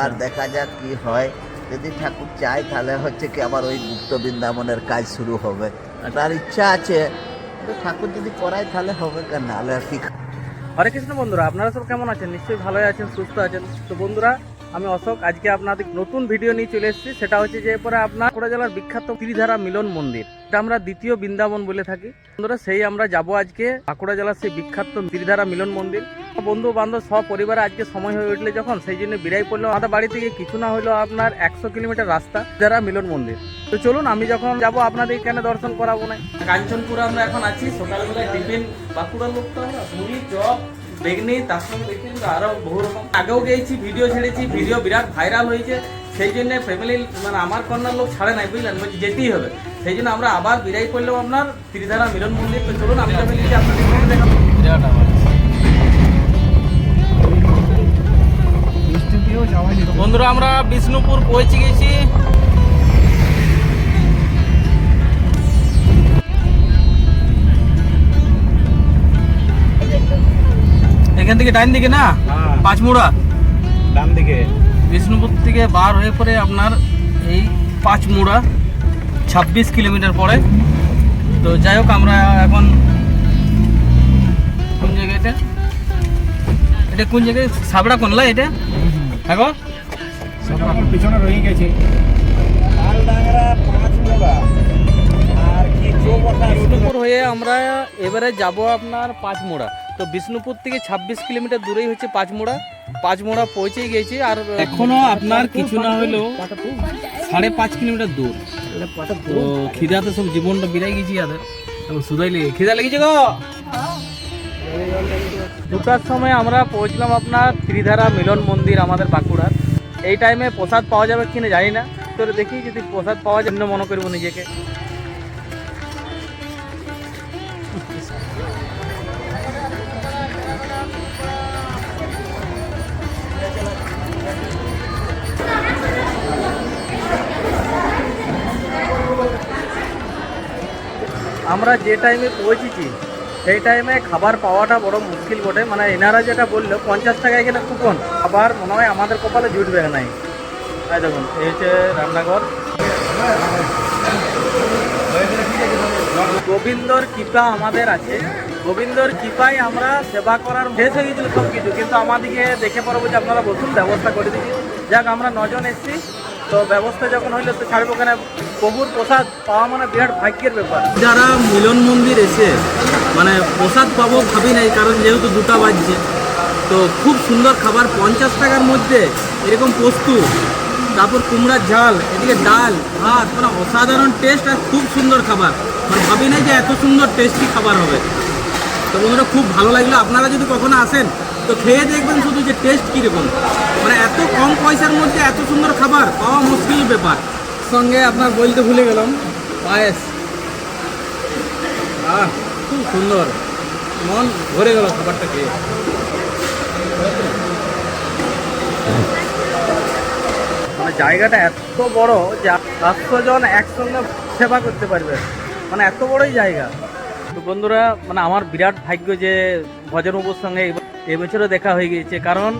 আর দেখা যাক কি হয়। যদি ঠাকুর চায়, তাহলে হচ্ছে কি আবার ওই গুপ্ত বৃন্দাবনের কাজ শুরু হবে। তার ইচ্ছা আছে ঠাকুর যদি করায়, তাহলে হবে কেন? নাহলে আর কি হরে কৃষ্ণ বন্ধুরা, আপনারা সব কেমন আছেন? নিশ্চয়ই ভালোই আছেন, সুস্থ আছেন। তো বন্ধুরা আমি অশোক, আজকে আপনাদের নতুন ভিডিও নিয়ে চলে এসেছি। সেটা হচ্ছে যে এরপরে আপনার বাঁকুড়া জেলার বিখ্যাত ত্রিধারা মিলন মন্দির। এটা আমরা দ্বিতীয় বৃন্দাবন বলে থাকি। সেই আমরা যাব আজকে বাঁকুড়া জেলার সেই বিখ্যাত ত্রিধারা মিলন মন্দির। বন্ধু বান্ধব সব পরিবারে আজকে সময় হয়ে উঠলে যখন, সেই জন্য বিরাই পড়ল। আমাদের বাড়ি থেকে কিছু না হলো আপনার একশো কিলোমিটার রাস্তা যারা মিলন মন্দির। তো চলুন, আমি যখন যাব, আপনাদের কেন দর্শন করাবো না? কাঞ্চনপুরে আমরা এখন আছি। সকালবেলায় টিফিন বাঁকুড়ার লোক তো মুড়ি, চপ বেগনি তার সঙ্গে দেখি আরও বহু রকম। আগেও গেছি ভিডিও ছেড়েছি ভিডিও বিরাট ভাইরাল হয়েছে। সেই জন্য ফ্যামিলি মানে আমার কন্যার লোক ছাড়ে নাই বুঝলেন? বলছি যেতেই হবে। সেই জন্য আমরা আবার বিরাই করলেও আপনার ত্রিধারা মিলন মন্দির। তো চলুন আমি যে আপনাদের দেখাবো। বন্ধুরা আমরা বিষ্ণুপুর পৌঁছে গেছি। এখান থেকে ডাইন দিকে না? পাঁচমুড়া। ডান দিকে। বিষ্ণুপুর থেকে বার হয়ে পরে আপনার এই পাঁচমুড়া ছাব্বিশ কিলোমিটার পরে। তো যাই হোক আমরা এখন কোন জায়গায় এটা? এটা কোন জায়গায়? সাবড়া কোনলা এটা? হ্যাঁ গো? পিছনে রয়ে গেছে। লালডাংরা পাঁচ মোড়া আর কি হয়ে আমরা এবারে যাব আপনার পাঁচমোড়া। তো বিষ্ণুপুর থেকে ছাব্বিশ কিলোমিটার দূরেই হচ্ছে পাঁচমোড়া। পাঁচমোড়া পৌঁছে গেছি আর এখনও আপনার কিছু না হলেও সাড়ে পাঁচ কিলোমিটার দূর। তো খিদাতে সব জীবনটা বিরাই গেছি আর সুদাই লেগে খিদা লেগেছে গো? দুটার সময় আমরা পৌঁছলাম আপনার ত্রিধারা মিলন মন্দির আমাদের বাঁকুড়ার। এই টাইমে প্রসাদ পাওয়া যাবে কিনা জানি না। তো দেখি যদি প্রসাদ পাওয়া যায় মনে করব নিজেকে। আমরা যে টাইমে পৌঁছেছি, সেই টাইমে খাবার পাওয়াটা বড় মুশকিল বটে। মানে এনারা যেটা বলল, পঞ্চাশ টাকায় এখানে কুপন খাবার মনে হয় আমাদের কপালে জুটবে নাই। তাই দেখুন, এই হচ্ছে রান্নাঘর। গোবিন্দর কৃপা আমাদের আছে। গোবিন্দর কৃপায় আমরা সেবা করার শেষ হয়ে গেছিল সব কিছু কিন্তু আমাদেরকে দেখে পারব যে আপনারা বসুন, ব্যবস্থা করে দিচ্ছি। যাক, আমরা নজন এসেছি। তো ব্যবস্থা যখন হইল, তো ছাড়বো ওখানে প্রভুর প্রসাদ পাওয়া মানে বিরাট ভাগ্যের ব্যাপার। যারা মিলন মন্দির এসে মানে প্রসাদ পাবো ভাবি নাই, কারণ যেহেতু দুটা বাজছে, তো খুব সুন্দর খাবার, পঞ্চাশ টাকার মধ্যে এরকম পোস্তু, তারপর কুমড়ার ঝাল, এদিকে ডাল, ভাত মানে অসাধারণ টেস্ট আর খুব সুন্দর খাবার। মানে ভাবি নাই যে এত সুন্দর টেস্টি খাবার হবে। তো বন্ধুরা, খুব ভালো লাগল। আপনারা যদি কখনো আসেন, তো খেয়ে দেখবেন শুধু যে টেস্ট কীরকম। মানে এত কম পয়সার মধ্যে এত সুন্দর খাবার, পাওয়া মুশকিল ব্যাপার। সঙ্গে আপনার বলতে ভুলে গেলাম। পায়েস। আহ খুব সুন্দর। মন ভরে গেল খাবারটা খেয়ে। মানে জায়গাটা এত বড় যে সাতশো জন একসঙ্গে সেবা করতে পারবে। মানে এত বড়ই জায়গা। তো বন্ধুরা মানে আমার বিরাট ভাগ্য যে ভজনবাবুর সঙ্গে এব- এবছরও দেখা হয়ে গিয়েছে। কারণ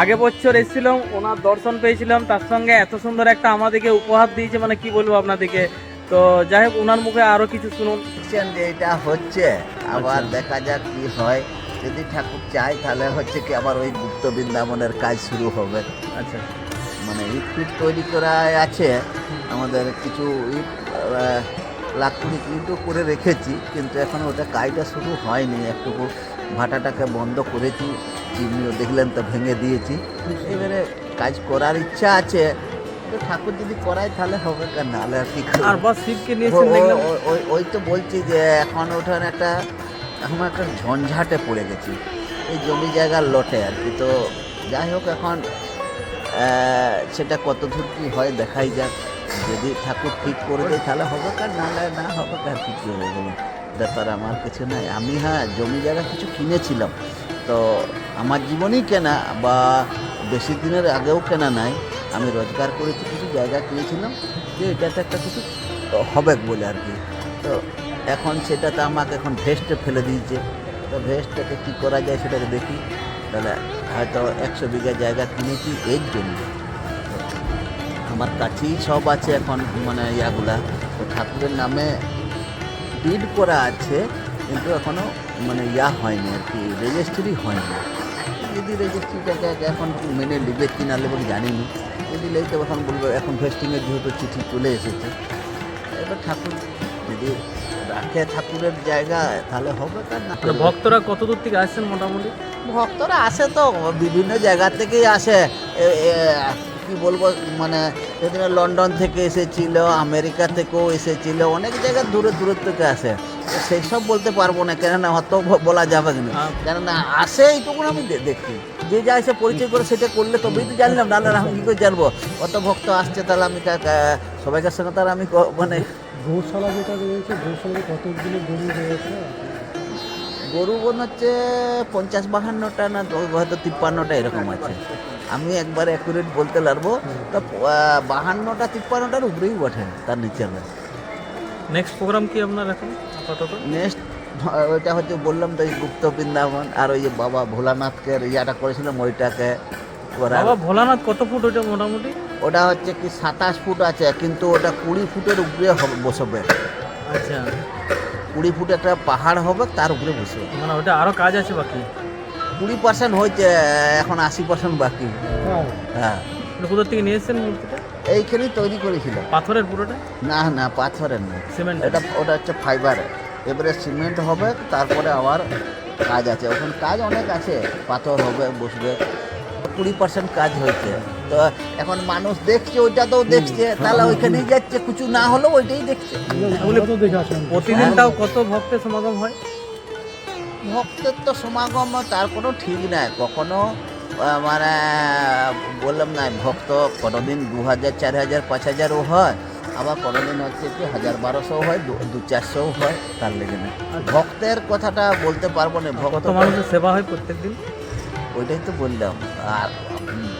আগে বছর এসেছিলাম ওনার দর্শন পেয়েছিলাম তার সঙ্গে এত সুন্দর একটা আমাদেরকে উপহার দিয়েছে মানে কি বলব আপনাদেরকে। তো যাই হোক ওনার মুখে আরও কিছু শুনুন। যে এটা হচ্ছে আবার দেখা যাক কি হয়। যদি ঠাকুর চায় তাহলে হচ্ছে কি আবার ওই গুপ্ত বৃন্দাবনের কাজ শুরু হবে। আচ্ছা। মানে ইট ফিট তৈরি করা আছে আমাদের কিছু ইট ইটও করে রেখেছি কিন্তু এখন ওটা কাজটা শুরু হয়নি একটুকু। ভাটাটাকে বন্ধ করেছি চিমনিও দেখলেন তো ভেঙে দিয়েছি। এবারে কাজ করার ইচ্ছা আছে তো ঠাকুর যদি করাই তাহলে হবে কেন? নাহলে আর কি আর বাস শিবকে নিয়েছেন ওই- ওই তো বলছি যে এখন ওঠান একটা এখন একটা ঝঞ্ঝাটে পড়ে গেছি। এই জমি জায়গার লটে আর কি। তো যাই হোক এখন সেটা কত দূর কী হয় দেখাই যাক। যদি ঠাকুর ঠিক করে দেয় তাহলে হবে কার নাহলে না হবে কার কি কী হবে বলুন? ব্যাপার আমার কিছু নাই। আমি হ্যাঁ জমি জায়গা কিছু কিনেছিলাম। তো আমার জীবনেই কেনা বা বেশি দিনের আগেও কেনা নাই। আমি রোজগার করেছি কিছু জায়গা কিনেছিলাম যে এটাতে একটা কিছু হবে বলে আর কি। তো এখন সেটাতে আমাকে এখন ভেস্টে ফেলে দিয়েছে। তো ভেস্টটাকে কী করা যায় সেটাকে দেখি। তাহলে হয়তো একশো বিঘা জায়গা কিনেছি এর জন্য। আমার কাছেই সব আছে এখন মানে ইয়াগুলা। তো ঠাকুরের নামে বিড করা আছে কিন্তু এখনও মানে ইয়া হয়নি আর কি রেজিস্ট্রি হয়নি। যদি রেজিস্ট্রিটাকে এখন মেনে নেবে কি না নেবে জানিনি। যদি লেই তো এখন বলব এখন ভেস্টিংয়ের যেহেতু চিঠি চলে এসেছে এবার ঠাকুর যদি রাখে ঠাকুরের জায়গা তাহলে হবে তার না। ভক্তরা কত দূর থেকে আসছেন মোটামুটি? ভক্তরা আসে তো বিভিন্ন জায়গা থেকেই আসে। কি বলব মানে এখানে লন্ডন থেকে এসেছিল আমেরিকা থেকেও এসেছিল অনেক জায়গা দূরে দূরে থেকে আসে। সেই সব বলতে পারব না কেননা অত বলা যাবে না। হ্যাঁ। কেননা আসে এইটুকু আমি দেখি যে যা এসে পরিচয় করে সেটা করলে তবেই তো জানলাম নাহলে আমি কী করে জানব? অত ভক্ত আসছে তাহলে আমি সবাইকার সঙ্গে তাহলে আমি মানে গৌশালা যেটা রয়েছে গৌশালায় কতগুলো গরু রয়েছে? গরু বোন হচ্ছে পঞ্চাশ বাহান্নটা না হয়তো তিপ্পান্নটা এরকম আছে। আমি একবার অ্যাকুরেট বলতে পারব তো বাহান্নটা তিপ্পান্নটার উপরেই বটে তার নিচে না নেক্সট প্রোগ্রাম কি আপনার এখন আপাতত? নেক্সট ওইটা হচ্ছে বললাম তো গুপ্ত বৃন্দাবন আর ওই যে বাবা ভোলানাথকে ইয়াটা করেছিলাম ওইটাকে বাবা ভোলানাথ কত ফুট ওটা মোটামুটি? ওটা হচ্ছে কি সাতাশ ফুট আছে কিন্তু ওটা কুড়ি ফুটের উপরে বসবে। আচ্ছা। কুড়ি ফুট একটা পাহাড় হবে তার উপরে বসে মানে ওটা আরও কাজ আছে বাকি? কুড়ি পার্সেন্ট হয়েছে এখন আশি পার্সেন্ট বাকি। হ্যাঁ। হ্যাঁ। কোথা থেকে নিয়ে এসেছেন মূর্তিটা? এইখানেই তৈরি করেছিল। পাথরের পুরোটা? না না পাথরের না। সিমেন্ট এটা ওটা হচ্ছে ফাইবার এবারে সিমেন্ট হবে তারপরে আবার কাজ আছে। ওখানে কাজ অনেক আছে। পাথর হবে বসবে। কুড়ি পার্সেন্ট কাজ হয়েছে। তো এখন মানুষ দেখছে ওইটা তো দেখছে তাহলে ওইখানেই যাচ্ছে কিছু না হলেও ওইটাই দেখছে। প্রতিদিন তাও কত ভক্তের সমাগম হয়? ভক্তের তো সমাগম তার কোনো ঠিক নাই। কখনো মানে বললাম না ভক্ত কোনোদিন দু হাজার চার হাজার পাঁচ হাজারও হয় আবার কোনোদিন হচ্ছে কি হাজার বারোশো হয় দু- দু চারশোও হয় তার লেগে না ভক্তের কথাটা বলতে পারব না ভক্ত মানুষের সেবা হয় প্রত্যেকদিন? ওইটাই তো বললাম। আর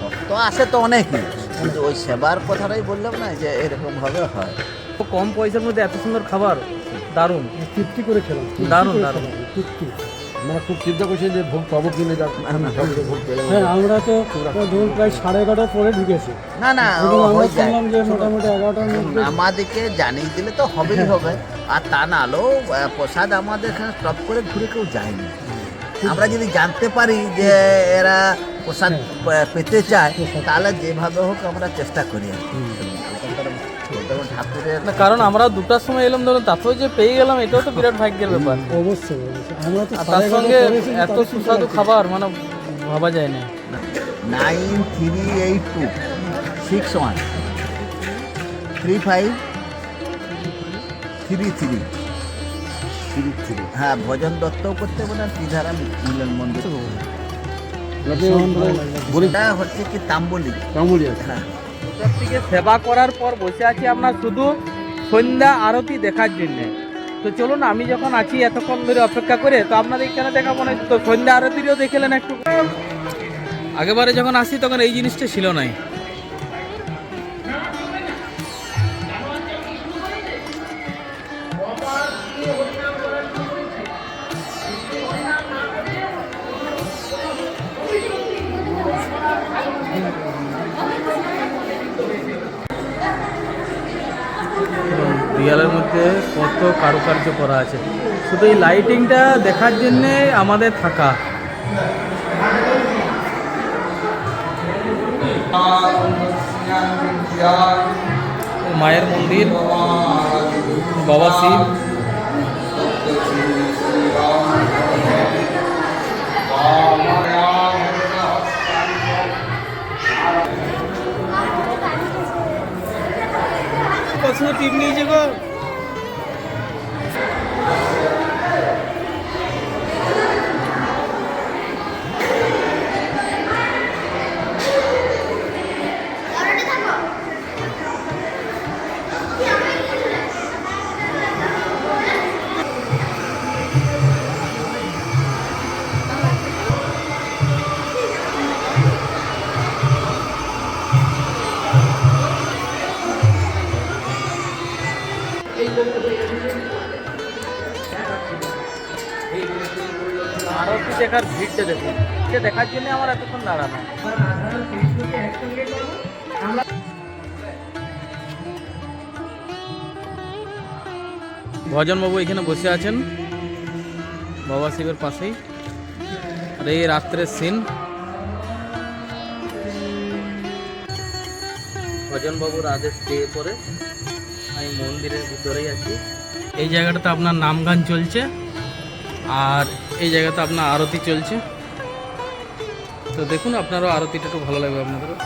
ভক্ত আসে তো অনেকই কিন্তু ওই সেবার কথাটাই বললাম না যে এরকম ভাবে হয়। তো কম পয়সার মধ্যে এত সুন্দর খাবার দারুণ। তৃপ্তি করে খেলাম দারুণ, দারুণ। তৃপ্তি। মানে খুব চিন্তা করছে যে ভোগ পাবো কিনে হ্যাঁ আমরা তো ধরুন প্রায় সাড়ে এগারোটার পরে ঢুকেছি। না না আমরা শুনলাম যে মোটামুটি এগারোটার মধ্যে আমাদেরকে জানিয়ে দিলে তো হবেই হবে। আর তা না হলেও প্রসাদ আমাদের এখানে স্টপ করে ঘুরে কেউ যায়নি। আমরা যদি জানতে পারি যে এরা প্রসাদ পেতে চায় তাহলে যেভাবে হোক আমরা চেষ্টা করি না কারণ আমরা দুটার সময় এলাম ধরুন তাতেও যে পেয়ে গেলাম এটাও তো বিরাট ভাগ্যের ব্যাপার। অবশ্যই তার সঙ্গে এত সুস্বাদু খাবার মানে ভাবা যায় না। Nine three eight two six one three five three three. Three three হ্যাঁ ভজন দত্তও করতে পারেন ত্রিধারা মিলন মন্দির। এটা হচ্ছে কি তাম্বলি। আছে। হ্যাঁ। থেকে সেবা করার পর বসে আছি আমরা শুধু সন্ধ্যা আরতি দেখার জন্য। তো চলুন আমি যখন আছি এতক্ষণ ধরে অপেক্ষা করে তো আপনাদের এখানে দেখাবো না তো সন্ধ্যা আরতিরও দেখলেন একটু। আগেবারে যখন আসি তখন এই জিনিসটা ছিল নাই। দেয়ালের মধ্যে কত কারুকার্য করা আছে। শুধু এই লাইটিংটা দেখার জন্যে আমাদের থাকা। মায়ের মন্দির, বাবা শিব। কত টিপ নিয়েছে আজকে দেখার জন্য আমার এতক্ষণ দাঁড়ানো। ভজনবাবু এখানে বসে আছেন। বাবা শিবের পাশেই। আর এই রাত্রের সিন ভজনবাবুর আদেশ পেয়ে পরে আমি মন্দিরের ভিতরেই আছি। এই জায়গাটাতে আপনার নামগান চলছে। আর এই জায়গাতে আপনার আরতি চলছে। তো দেখুন আপনারও আরতিটা একটু ভালো লাগবে আপনাদেরও।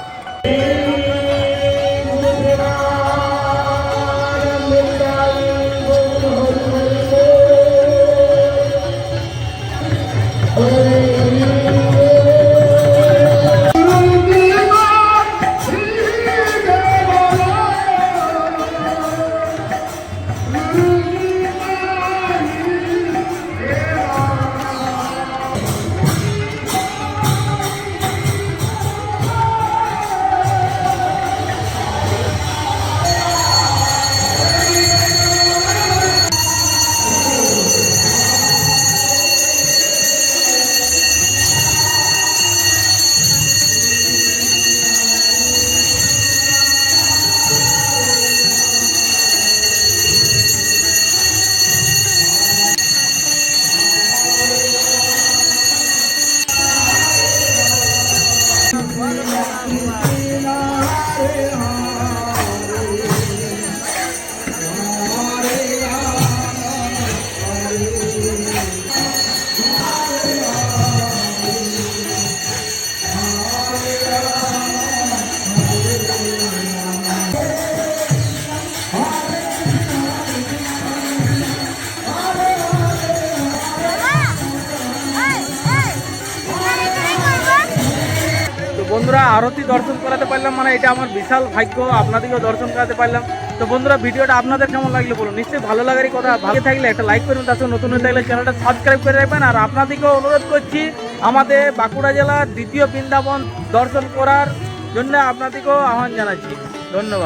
বন্ধুরা, আরতি দর্শন করাতে পারলাম মানে এটা আমার বিশাল ভাগ্য, আপনাদেরকেও দর্শন করাতে পারলাম। তো বন্ধুরা, ভিডিওটা আপনাদের কেমন লাগল বলুন? নিশ্চয়ই ভালো লাগারই কথা। ভালো থাকলে একটা লাইক করবেন, তার নতুন হয়ে থাকলে চ্যানেলটা সাবস্ক্রাইব করে রাখবেন। আর আপনাদেরকেও অনুরোধ করছি, আমাদের বাঁকুড়া জেলার দ্বিতীয় বৃন্দাবন দর্শন করার জন্য আপনাদেরকেও আহ্বান জানাচ্ছি। ধন্যবাদ।